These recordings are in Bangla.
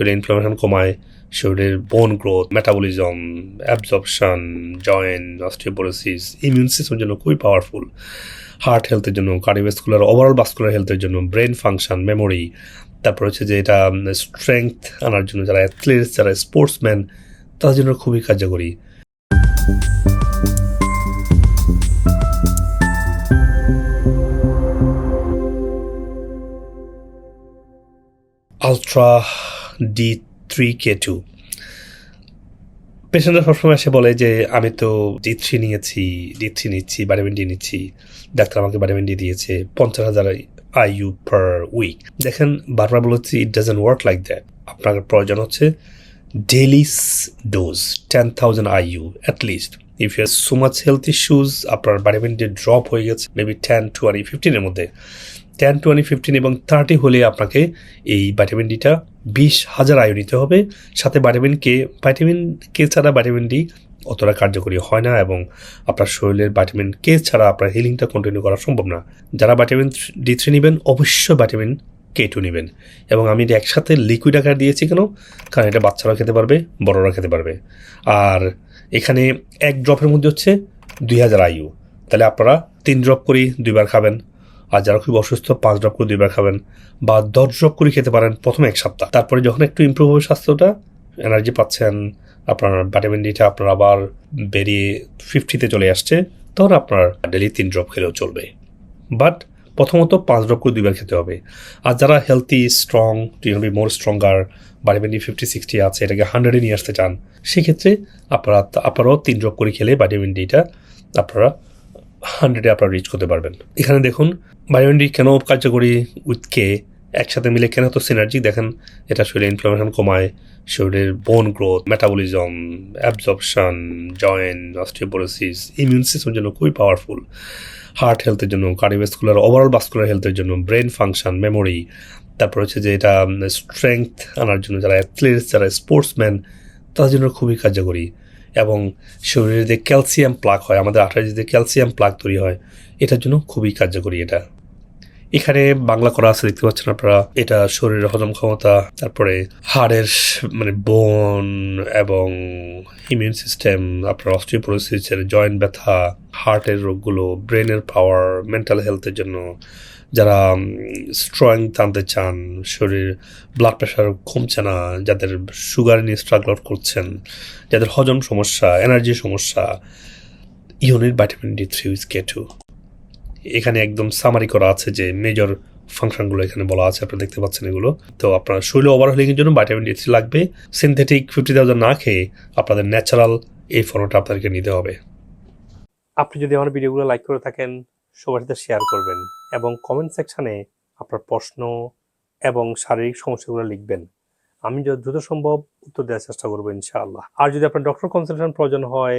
শরীরে ইনফ্লামেশন কমায়, শরীরের bone growth metabolism absorption joint osteoporosis immune সিস্টেমের জন্য খুবই পাওয়ারফুল হার্ট হেলথের জন্য কার্ডিওভাস্কুলার ওভারঅল ভাস্কুলার হেলথের জন্য ব্রেন ফাংশন মেমোরি তারপর হচ্ছে যে এটা স্ট্রেংথ আনার জন্য যারা অ্যাথলেটস যারা স্পোর্টসম্যান তাদের জন্য খুবই কার্যকরী। Ultra D three K two পেশেন্টরা সবসময় এসে বলে যে, আমি তো ডি থ্রি নিয়েছি ডি থ্রি নিচ্ছি ভিটামিন ডি নিচ্ছি। ডাক্তার আমাকে ভিটামিন ডি দিয়েছে, পঞ্চাশ হাজার আইইউ পার উইক দেখেন, বারবার বলেছি it doesn't work like that আপনার প্রয়োজন হচ্ছে daily dose ten thousand IU at least if you so much health issues আপনার ভিটামিন ডি ড্রপ হয়ে গেছে মেবি টেন টোয়েন্টি ফিফটিনের মধ্যে। টেন টোয়েন্টি ফিফটিন এবং থার্টি হলে আপনাকে এই ভিটামিন ডিটা বিশ হাজার আয়ু নিতে হবে। সাথে ভিটামিন কে ভিটামিন কে ছাড়া ভিটামিন ডি অতটা কার্যকরী হয় না এবং আপনার শরীরের ভিটামিন কে ছাড়া আপনার হিলিংটা কন্টিনিউ করা সম্ভব না। যারা ভিটামিন ডি থ্রি নেবেন, অবশ্যই ভিটামিন কে টু নেবেন। এবং আমি এটা একসাথে লিকুইড আকার দিয়েছি কেন? কারণ এটা বাচ্চারা খেতে পারবে বড়রা খেতে পারবে। আর এখানে এক ড্রপের মধ্যে হচ্ছে দুই হাজার আইউ তাহলে আপনারা তিন ড্রপ করেই দুইবার খাবেন। আর যারা খুব অসুস্থ, পাঁচ ড্রপ করে দুইবার খাবেন বা দশ ড্রপ করে খেতে পারেন প্রথমে এক সপ্তাহ। তারপরে যখন একটু ইমপ্রুভ হবে স্বাস্থ্যটা এনার্জি পাচ্ছেন, আপনার ভিটামিন ডিটা আপনার আবার বেরিয়ে ফিফটিতে চলে আসছে, তখন আপনার ডেলি তিন ড্রপ খেলেও চলবে। বাট প্রথমত পাঁচ ড্রপ করে দুইবার খেতে হবে। আর যারা healthy strong be more stronger vitamin D fifty sixty আছে, এটাকে হান্ড্রেডে নিয়ে আসতে চান, সেক্ষেত্রে আপনারা, আপনারাও তিন ড্রপ করে খেলে ভিটামিন ডিটা আপনারা হান্ড্রেডে আপনারা রিচ করতে পারবেন। এখানে দেখুন ভিটামিন ডি কেন কার্যকরী উইথ কে একসাথে মিলে কেন তো সিনার্জি দেখেন, এটা শরীরে ইনফ্লামেশন কমায়, শরীরের bone growth metabolism absorption joint osteoporosis immune সিস্টেমের জন্য খুবই পাওয়ারফুল হার্ট হেলথের জন্য কার্ডিওভাস্কুলার ওভারঅল ভাস্কুলার হেলথের জন্য ব্রেন ফাংশন মেমোরি তারপর হচ্ছে যে এটা স্ট্রেংথ আনার জন্য যারা অ্যাথলেটস যারা স্পোর্টসম্যান তাদের জন্য খুবই কার্যকরী। এবং শরীরে যে ক্যালসিয়াম প্লাক হয়, আমাদের আঠারে যে ক্যালসিয়াম প্লাক তৈরি হয়, এটার জন্য খুবই কার্যকরী এটা। এখানে বাংলা করা আছে, দেখতে পাচ্ছেন আপনারা। এটা শরীরের হজম ক্ষমতা, তারপরে হাড়ের মানে বোন এবং ইমিউন সিস্টেম আপনার অস্টিওপোরোসিসের জয়েন্ট ব্যথা হার্টের রোগগুলো ব্রেনের পাওয়ার মেন্টাল হেলথের জন্য যারা স্ট্রং টানতে চান, শরীর ব্লাড প্রেশার কমছে না, যাদের সুগার নিয়ে স্ট্রাগল করছেন, যাদের হজম সমস্যা এনার্জি সমস্যা unit vitamin D three with K two এখানে একদম সামারি করা আছে যে মেজর ফাংশনগুলো এখানে বলা আছে, আপনারা দেখতে পাচ্ছেন এগুলো। তো আপনার শরীরে ওভারহলিংয়ের জন্য ভাইটামিন ডি থ্রি লাগবে। সিনথেটিক ফিফটি থাউজেন্ড না খেয়ে আপনাদের ন্যাচারাল এই ফর্মটা আপনাদেরকে নিতে হবে। আপনি যদি আমার ভিডিওগুলো লাইক করে থাকেন, সবার সাথে শেয়ার করবেন এবং কমেন্ট সেকশানে আপনার প্রশ্ন এবং শারীরিক সমস্যাগুলো লিখবেন। আমি যত দ্রুত সম্ভব উত্তর দেওয়ার চেষ্টা করব ইনশাআল্লাহ। আর যদি আপনার ডক্টর কনসালটেশন প্রয়োজন হয়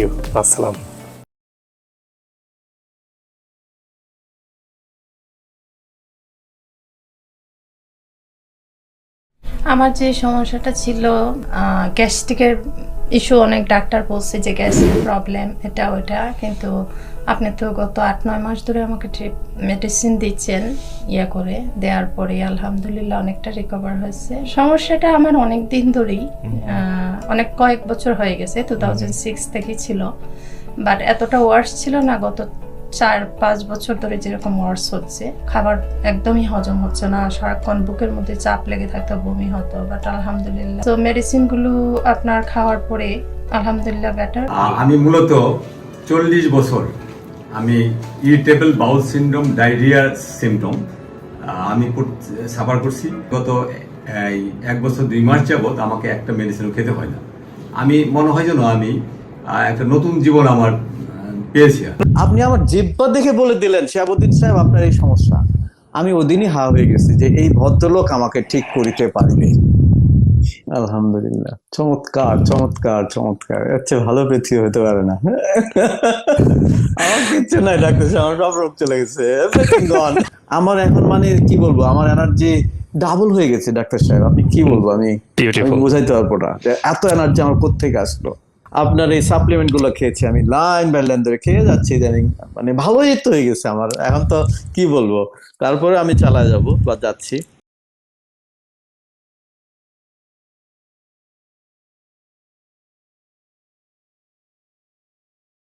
ইউ আসসালাম। আমার যে সমস্যাটা ছিল গ্যাস্ট্রিকের ইস্যু অনেক ডাক্তার বলছে যে গ্যাসের প্রবলেম এটা ওইটা। কিন্তু আপনি তো গত আট নয় মাস ধরে আমাকে ট্রিপ মেডিসিন দিচ্ছেন ইয়ে করে। দেওয়ার পরে আলহামদুলিল্লাহ অনেকটা রিকভার হয়েছে। সমস্যাটা আমার অনেক দিন ধরেই অনেক কয়েক বছর হয়ে গেছে টু থাউজেন্ড সিক্স থেকেই ছিল। বাট এতটা ওয়ার্স ছিল না গত চার, পাঁচ বছর ধরে যেরকম ওয়ার্স হচ্ছে, খাবার একদমই হজম হচ্ছে না, সারাক্ষণ বুকের মধ্যে চাপ লেগে থাকতো, বমি হতো বাট আলহামদুলিল্লাহ। তো মেডিসিনগুলো আপনার খাওয়ার পরে আলহামদুলিল্লাহ বেটার আ- আমি মূলত চল্লিশ বছর আমি ইরিটেবল বাউল সিন্ড্রোম ডায়রিয়ার সিমটম আমি সাফার করছি। গত এক বছর দুই মাস যাবৎ আমাকে একটা মেডিসিনও খেতে হয় না। আমি, মনে হয় যেন আমি একটা নতুন জীবন আমার পেয়েছি আপনি আমার জিব্বা দেখে বলে দিলেন শিয়াবুদ্দিন সাহেব আপনার এই সমস্যা। আমি ওদিনই হা হয়ে গেছি যে এই ভদ্রলোক আমাকে ঠিক করিতে পারিনি। আলহামদুলিল্লাহ। চমৎকার চমৎকার চমৎকার। এর চেয়ে ভালো পৃথিবী হতে পারে না। আমার কিচ্ছু নাই ডাক্তার সাহেব, আমার সব রোগ চলে গেছে। আমার এখন মানে কি বলব আমার এনার্জি ডাবল হয়ে গেছে ডাক্তার সাহেব। আপনি কি বলব আমি বোঝাইতে পারব না যে এত এনার্জি আমার কোথেকে আসলো? আপনার এই সাপ্লিমেন্টগুলো খেয়েছি। আমি লাইন বাই লাইন ধরে খেয়ে যাচ্ছি ইদানিং। মানে ভালোই তো হয়ে গেছে আমার। এখন তো কি বলব? তারপরে আমি চালা যাব বা যাচ্ছি।